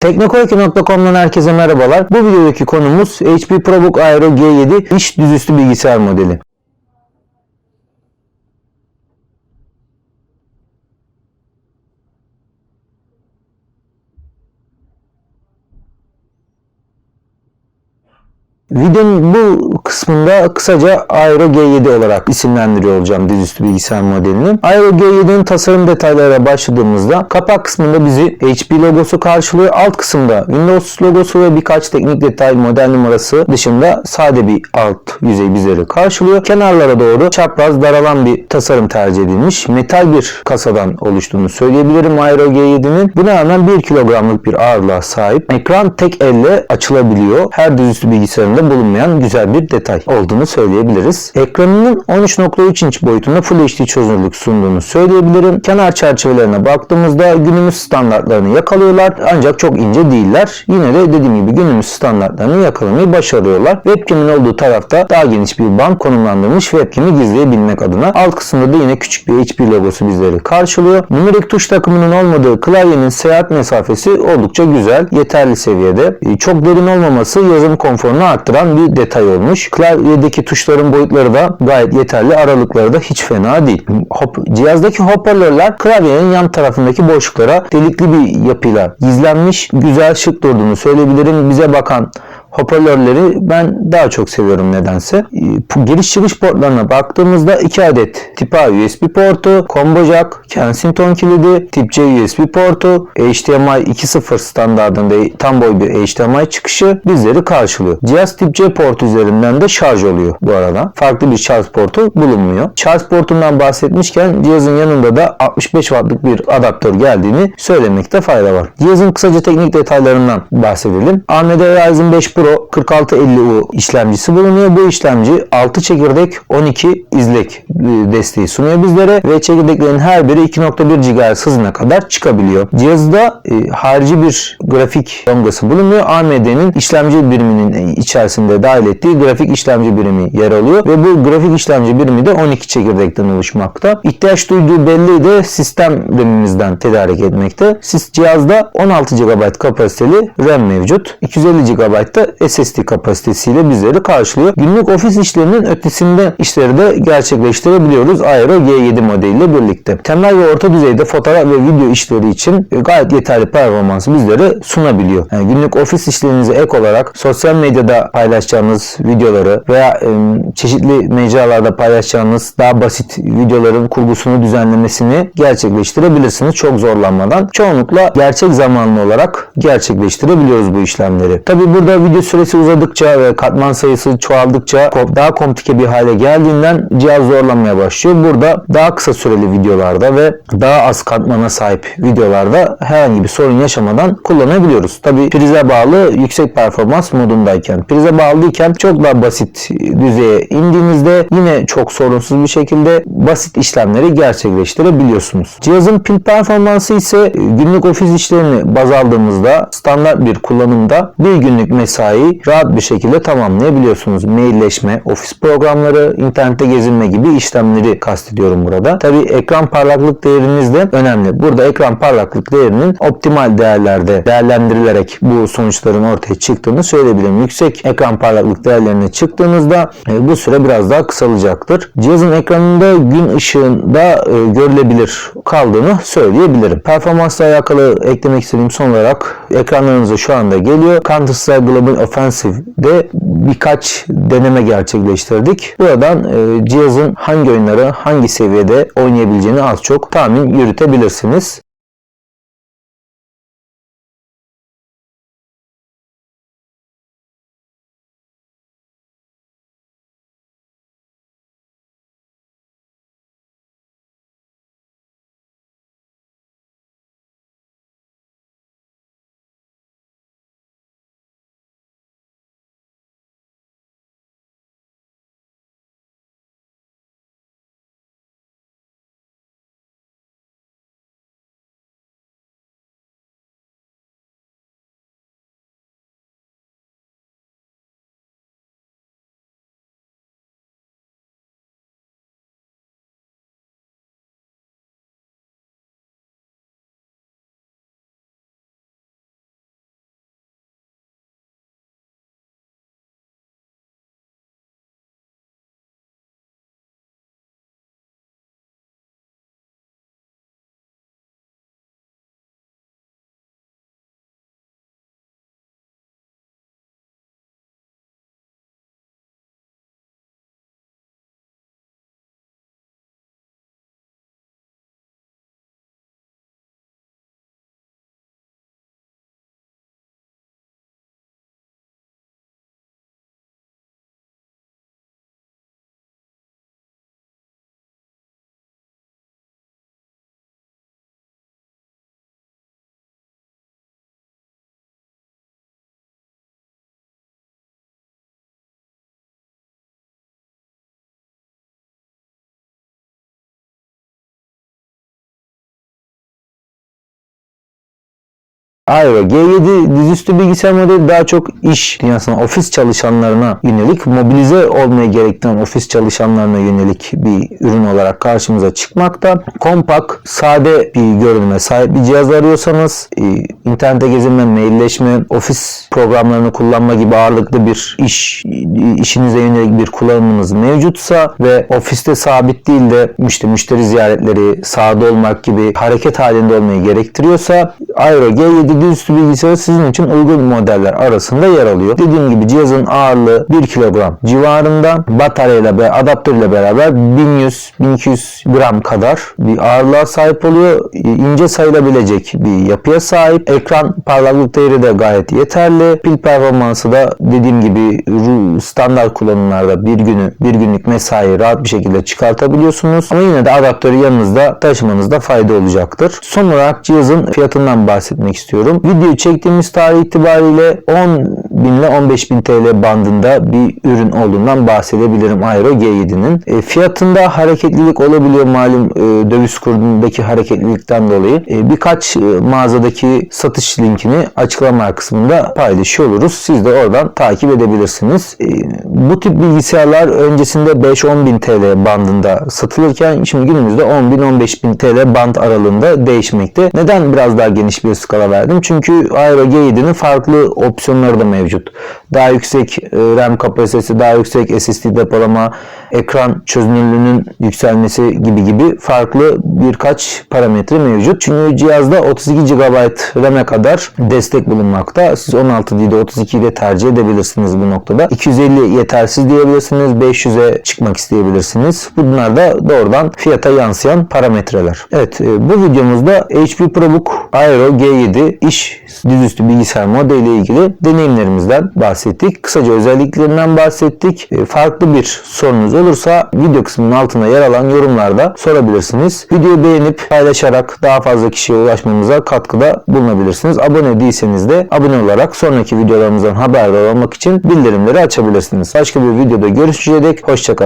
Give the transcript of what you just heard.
Teknokoyki.com'dan herkese merhabalar. Bu videodaki konumuz HP ProBook Aero G7 iş düzüstü bilgisayar modeli. Videonun bu kısmında kısaca Aero G7 olarak isimlendiriyor olacağım dizüstü bilgisayar modelini. Aero G7'nin tasarım detaylarına başladığımızda kapak kısmında bizi HP logosu karşılıyor. Alt kısımda Windows logosu ve birkaç teknik detay model numarası dışında sade bir alt yüzey bizleri karşılıyor. Kenarlara doğru çapraz daralan bir tasarım tercih edilmiş. Metal bir kasadan oluştuğunu söyleyebilirim Aero G7'nin. Buna rağmen 1 kilogramlık bir ağırlığa sahip. Ekran tek elle açılabiliyor. Her dizüstü bilgisayarında bulunmayan güzel bir detay olduğunu söyleyebiliriz. Ekranının 13.3 inç boyutunda Full HD çözünürlük sunduğunu söyleyebilirim. Kenar çerçevelerine baktığımızda günümüz standartlarını yakalıyorlar ancak çok ince değiller. Yine de dediğim gibi günümüz standartlarını yakalamayı başarıyorlar. Webcam'in olduğu tarafta daha geniş bir band konumlandırmış webcam'i gizleyebilmek adına. Alt kısımda da yine küçük bir HP logosu bizleri karşılıyor. Numerik tuş takımının olmadığı klavyenin seyahat mesafesi oldukça güzel, yeterli seviyede. E, Çok derin olmaması yazım konforunu arttıran bir detay olmuş. Klavyedeki tuşların boyutları da gayet yeterli. Aralıkları da hiç fena değil. Hop, cihazdaki hoparlörler klavyenin yan tarafındaki boşluklara delikli bir yapıyla gizlenmiş. Güzel şık durduğunu söyleyebilirim. Bize bakan hoparlörleri ben daha çok seviyorum nedense. Ee, Giriş çıkış portlarına baktığımızda 2 adet tip A USB portu, combo jack, Kensington kilidi, tip C USB portu, HDMI 2.0 standartında tam boy bir HDMI çıkışı bizleri karşılıyor. Cihaz tip C port üzerinden de şarj oluyor bu arada. Farklı bir şarj portu bulunmuyor. Şarj portundan bahsetmişken cihazın yanında da 65 wattlık bir adaptör geldiğini söylemekte fayda var. Cihazın kısaca teknik detaylarından bahsedelim. AMD Ryzen 5 Pro 4650U işlemcisi bulunuyor. Bu işlemci 6 çekirdek 12 izlek e, desteği sunuyor bizlere ve çekirdeklerin her biri 2.1 GHz hızına kadar çıkabiliyor. Cihazda e, harici bir grafik yongası bulunuyor. AMD'nin işlemci biriminin içerisinde dahil ettiği grafik işlemci birimi yer alıyor ve bu grafik işlemci birimi de 12 çekirdekten oluşmakta. İhtiyaç duyduğu belli de sistem RAM'imizden tedarik etmekte. Siz cihazda 16 GB kapasiteli RAM mevcut. 250 GB da SSD kapasitesiyle bizleri karşılıyor. Günlük ofis işlerinin ötesinde işleri de gerçekleştirebiliyoruz Aero G7 modeliyle birlikte. Temel ve orta düzeyde fotoğraf ve video işleri için gayet yeterli performansı bizlere sunabiliyor. Yani günlük ofis işlerinize ek olarak sosyal medyada paylaşacağınız videoları veya çeşitli mecralarda paylaşacağınız daha basit videoların kurgusunu düzenlemesini gerçekleştirebilirsiniz çok zorlanmadan. Çoğunlukla gerçek zamanlı olarak gerçekleştirebiliyoruz bu işlemleri. Tabi burada video süresi uzadıkça ve katman sayısı çoğaldıkça daha komplike bir hale geldiğinden cihaz zorlanmaya başlıyor. Burada daha kısa süreli videolarda ve daha az katmana sahip videolarda herhangi bir sorun yaşamadan kullanabiliyoruz. Tabi prize bağlı yüksek performans modundayken. Prize bağlıyken çok daha basit düzeye indiğinizde yine çok sorunsuz bir şekilde basit işlemleri gerçekleştirebiliyorsunuz. Cihazın pil performansı ise günlük ofis işlerini baz aldığımızda standart bir kullanımda bir günlük mesai rahat bir şekilde tamamlayabiliyorsunuz. Mailleşme, ofis programları, internette gezinme gibi işlemleri kastediyorum burada. Tabi ekran parlaklık değeriniz de önemli. Burada ekran parlaklık değerinin optimal değerlerde değerlendirilerek bu sonuçların ortaya çıktığını söyleyebilirim. Yüksek ekran parlaklık değerlerine çıktığınızda e, bu süre biraz daha kısalacaktır. Cihazın ekranında gün ışığında e, görülebilir kaldığını söyleyebilirim. Performansla alakalı eklemek istediğim son olarak ekranlarınıza şu anda geliyor. Counter Strike Global Offensive'de birkaç deneme gerçekleştirdik. Buradan e, cihazın hangi oyunları hangi seviyede oynayabileceğini az çok tahmin yürütebilirsiniz. Aero G7 dizüstü bilgisayar modeli daha çok iş dünyasına, ofis çalışanlarına yönelik, mobilize olmaya gerektiren ofis çalışanlarına yönelik bir ürün olarak karşımıza çıkmakta. Kompak, sade bir görünüme sahip bir cihaz arıyorsanız, e, internete gezinme, mailleşme, ofis programlarını kullanma gibi ağırlıklı bir iş, işinize yönelik bir kullanımınız mevcutsa ve ofiste sabit değil de işte müşteri ziyaretleri, sahada olmak gibi hareket halinde olmayı gerektiriyorsa Aero G7 dizüstü bilgisayarı sizin için uygun modeller arasında yer alıyor. Dediğim gibi cihazın ağırlığı 1 kilogram civarında. Bataryayla ve adaptörle beraber 1100-1200 gram kadar bir ağırlığa sahip oluyor. İnce sayılabilecek bir yapıya sahip. Ekran parlaklık değeri de gayet yeterli. Pil performansı da dediğim gibi standart kullanımlarda bir günü bir günlük mesai rahat bir şekilde çıkartabiliyorsunuz. Ama yine de adaptörü yanınızda taşımanızda fayda olacaktır. Son olarak cihazın fiyatından bahsetmek istiyorum. Videoyu çektiğimiz tarih itibariyle 10 bin ile 15 bin TL bandında bir ürün olduğundan bahsedebilirim Aero G7'nin. E, fiyatında hareketlilik olabiliyor malum e, döviz kurundaki hareketlilikten dolayı. E, birkaç e, mağazadaki satış linkini açıklama kısmında paylaşıyor oluruz. Siz de oradan takip edebilirsiniz. E, bu tip bilgisayarlar öncesinde 5-10 bin TL bandında satılırken şimdi günümüzde 10 bin 15 bin TL band aralığında değişmekte. Neden biraz daha geniş bir skala verdim? Çünkü Aero G7'nin farklı opsiyonları da mevcut. Daha yüksek e, RAM kapasitesi, daha yüksek SSD depolama, ekran çözünürlüğünün yükselmesi gibi gibi farklı birkaç parametre mevcut. Çünkü cihazda 32 GB RAM'e kadar destek bulunmakta. Siz 16 değil de 32'yi de tercih edebilirsiniz bu noktada. 250 yetersiz diyebilirsiniz. 500'e çıkmak isteyebilirsiniz. Bunlar da doğrudan fiyata yansıyan parametreler. Evet e, bu videomuzda HP ProBook Aero G7 iş dizüstü bilgisayar modeliyle ilgili deneyimlerimizden bahsettik. Kısaca özelliklerinden bahsettik. E, Farklı bir sorunuz olursa video kısmının altında yer alan yorumlarda sorabilirsiniz. Videoyu beğenip paylaşarak daha fazla kişiye ulaşmamıza katkıda bulunabilirsiniz. Abone değilseniz de abone olarak sonraki videolarımızdan haberdar olmak için bildirimleri açabilirsiniz. Başka bir videoda görüşünceye dek hoşçakalın.